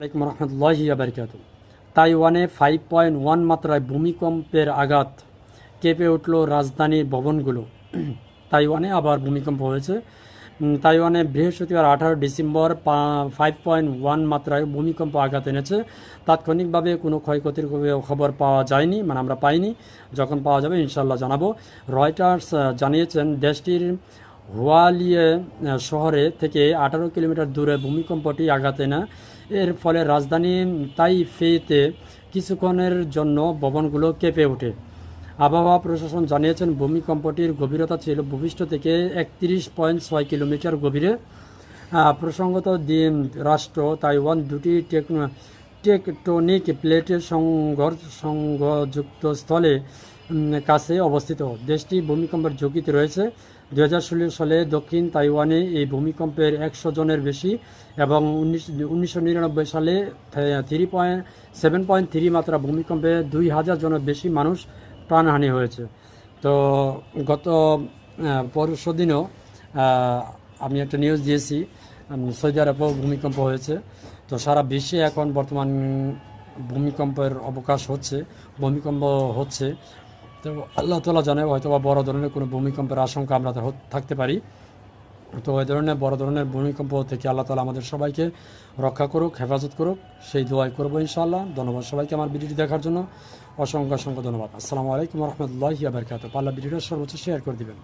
আলাইকুম রহমতুল্লাহি আবরকাত তাইওয়ানে ফাইভ পয়েন্ট ওয়ান মাত্রায় ভূমিকম্পের আঘাত কেঁপে উঠল রাজধানীর ভবনগুলো। তাইওয়ানে আবার ভূমিকম্প হয়েছে। তাইওয়ানে বৃহস্পতিবার আঠারো ডিসেম্বর ফাইভ পয়েন্ট ওয়ান মাত্রায় ভূমিকম্প আঘাত এনেছে। তাৎক্ষণিকভাবে কোনো ক্ষয়ক্ষতির খবর- পাওয়া যায়নি মানে আমরা পাইনি। যখন পাওয়া যাবে ইনশাল্লাহ জানাব। রয়টার্স জানিয়েছেন দেশটির হুয়ালিয়ে শহরে থেকে আঠারো কিলোমিটার দূরে ভূমিকম্পটি আঘাত না এর ফলে রাজধানী তাইফেতে কিছুক্ষণের জন্য ভবনগুলো কেঁপে ওঠে। আবহাওয়া প্রশাসন জানিয়েছেন, ভূমিকম্পটির গভীরতা ছিল ভূপৃষ্ঠ থেকে একত্রিশ পয়েন্ট ছয় কিলোমিটার গভীরে। প্রসঙ্গত, দিন, রাষ্ট্র, তাইওয়ান দুটি টেকনো- টেকটনিক প্লেটের সংঘর্ষ সংঘযুক্ত স্থলে কাছে অবস্থিত। দেশটি ভূমিকম্পের ঝুঁকিতে রয়েছে। দু হাজার ষোলো সালে দক্ষিণ তাইওয়ানে এই ভূমিকম্পের একশো জনের বেশি এবং উনিশ, উনিশশো সালে three point, seven point three মাত্রা ভূমিকম্পে দুই হাজার জনের বেশি মানুষ প্রাণহানি হয়েছে। তো গত পরশু দিনও আমি একটা নিউজ দিয়েছি সৌদি আরবেও ভূমিকম্প হয়েছে। তো সারা বিশ্বে এখন বর্তমান ভূমিকম্পের অবকাশ হচ্ছে, ভূমিকম্প হচ্ছে। তো আল্লাহ তালা জানে হয়তো বা বড় ধরনের কোনো ভূমিকম্পের আশঙ্কা আমরা থাকতে পারি। তো ওই ধরনের, বড় ধরনের ভূমিকম্প থেকে আল্লাহ তালা আমাদের সবাইকে রক্ষা করুক, হেফাজত করুক। সেই দোয়াই করব ইনশাআল্লাহ। ধন্যবাদ সবাইকে আমার ভিডিওটি দেখার জন্য। অসংখ্য অসংখ্য ধন্যবাদ। আসসালামু আলাইকুম রহমতুল্লাহ আবরকাত পাল্লা ভিডিওটা সর্বোচ্চ শেয়ার করে দিবেন।